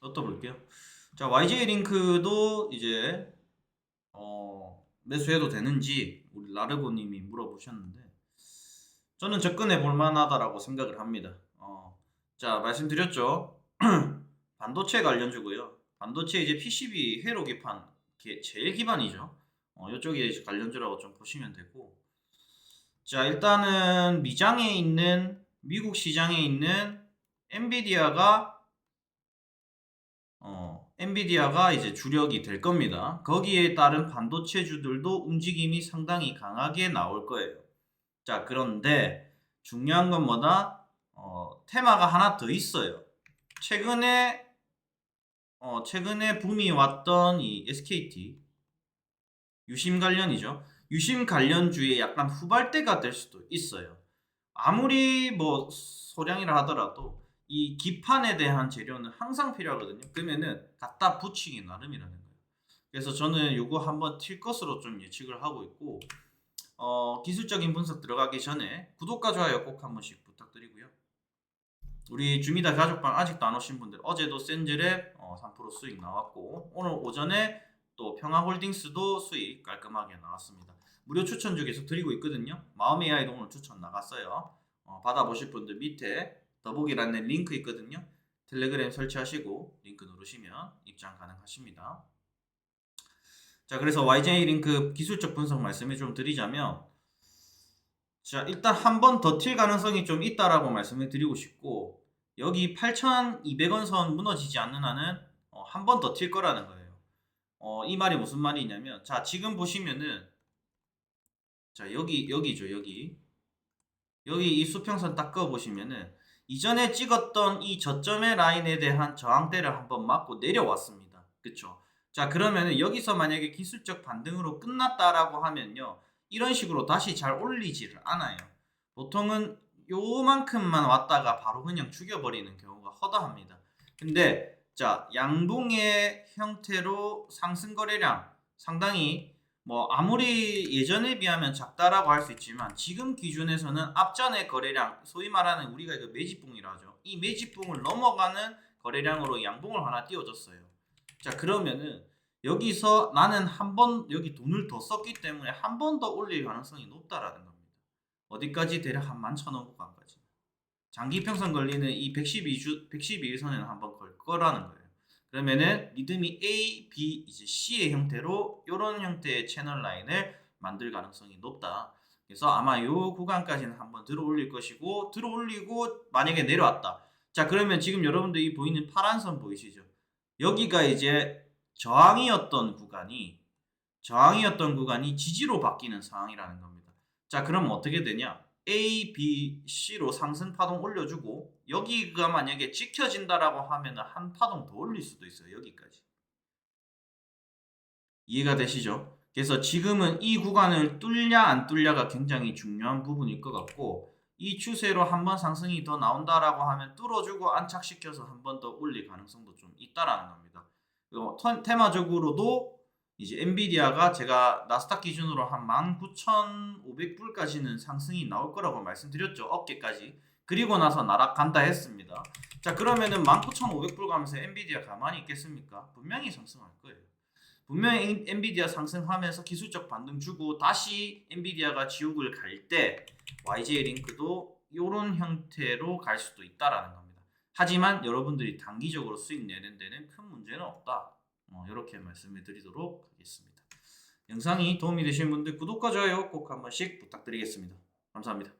넣어 볼게요. 자, YJ 링크도 이제 어, 매수해도 되는지 우리 라르고 님이 물어보셨는데 저는 접근해 볼 만하다라고 생각을 합니다. 어, 자, 말씀드렸죠. 반도체 관련주고요. 반도체 이제 PCB 회로 기판 게 제일 기반이죠. 어, 이쪽에 이제 관련주라고 좀 보시면 되고. 자, 일단은 미장에 있는 미국 시장에 있는 엔비디아가 어, 엔비디아가 이제 주력이 될 겁니다. 거기에 따른 반도체주들도 움직임이 상당히 강하게 나올 거예요. 자, 그런데 중요한 건 뭐다? 어, 테마가 하나 더 있어요. 최근에 어, 최근에 붐이 왔던 이 SKT 유심 관련이죠. 유심 관련주의 약간 후발대가 될 수도 있어요. 아무리 뭐 소량이라 하더라도 이 기판에 대한 재료는 항상 필요하거든요. 그러면은 갖다 붙이기 나름이라는 거예요. 그래서 저는 요거 한번 튈 것으로 좀 예측을 하고 있고 어, 기술적인 분석 들어가기 전에 구독과 좋아요 꼭 한 번씩 부탁드리고요. 우리 주미다 가족방 아직도 안 오신 분들 어제도 센즈랩 어, 3% 수익 나왔고 오늘 오전에 또 평화홀딩스도 수익 깔끔하게 나왔습니다. 무료 추천주 계속 드리고 있거든요. 마음의 아이도 오늘 추천 나갔어요. 어, 받아보실 분들 밑에 더보기란에 링크 있거든요. 텔레그램 설치하시고 링크 누르시면 입장 가능하십니다. 자, 그래서 YJ 링크 기술적 분석 말씀을 좀 드리자면 자, 일단 한 번 더 튈 가능성이 좀 있다라고 말씀을 드리고 싶고 여기 8,200원 선 무너지지 않는 한은 어, 한 번 더 튈 거라는 거예요. 어, 이 말이 무슨 말이냐면 자, 지금 보시면은 자, 여기 여기죠, 여기. 여기 이 수평선 딱 그어 보시면은 이전에 찍었던 이 저점의 라인에 대한 저항대를 한번 맞고 내려왔습니다. 그쵸? 자, 그러면은 여기서 만약에 기술적 반등으로 끝났다라고 하면요. 이런 식으로 다시 잘 올리지를 않아요. 보통은 요만큼만 왔다가 바로 그냥 죽여버리는 경우가 허다합니다. 근데 자 양봉의 형태로 상승 거래량 상당히 뭐 아무리 예전에 비하면 작다라고 할 수 있지만 지금 기준에서는 앞전의 거래량 소위 말하는 우리가 이거 매집봉이라 하죠. 이 매집봉을 넘어가는 거래량으로 양봉을 하나 띄워줬어요. 자 그러면은 여기서 나는 한 번 여기 돈을 더 썼기 때문에 한 번 더 올릴 가능성이 높다라는 겁니다. 어디까지 대략 한 11,000원 구간까지. 장기 평선 걸리는 이 112주 112일선에는 한 번 걸 거라는 거예요. 그러면은 리듬이 A, B, 이제 C의 형태로 이런 형태의 채널 라인을 만들 가능성이 높다. 그래서 아마 요 구간까지는 한번 들어 올릴 것이고 들어 올리고 만약에 내려왔다. 자 그러면 지금 여러분들 이 보이는 파란 선 보이시죠? 여기가 이제 저항이었던 구간이 저항이었던 구간이 지지로 바뀌는 상황이라는 겁니다. 자, 그럼 어떻게 되냐? A, B, C로 상승 파동 올려주고 여기가 만약에 지켜진다라고 하면 한 파동 더 올릴 수도 있어요. 여기까지. 이해가 되시죠? 그래서 지금은 이 구간을 뚫냐 안 뚫냐가 굉장히 중요한 부분일 것 같고 이 추세로 한 번 상승이 더 나온다라고 하면 뚫어주고 안착시켜서 한 번 더 올릴 가능성도 좀 있다라는 겁니다. 테마적으로도 이제 엔비디아가 제가 나스닥 기준으로 한 19,500불까지는 상승이 나올 거라고 말씀드렸죠. 어깨까지. 그리고 나서 나락간다 했습니다. 자, 그러면은 19,500불 가면서 엔비디아 가만히 있겠습니까? 분명히 상승할 거예요. 분명히 엔- 엔비디아 상승하면서 기술적 반등 주고 다시 엔비디아가 지옥을 갈 때 YJ 링크도 이런 형태로 갈 수도 있다라는 겁니다. 하지만 여러분들이 단기적으로 수익 내는 데는 큰 문제는 없다. 어, 이렇게 말씀을 드리도록 하겠습니다. 영상이 도움이 되신 분들 구독과 좋아요 꼭 한 번씩 부탁드리겠습니다. 감사합니다.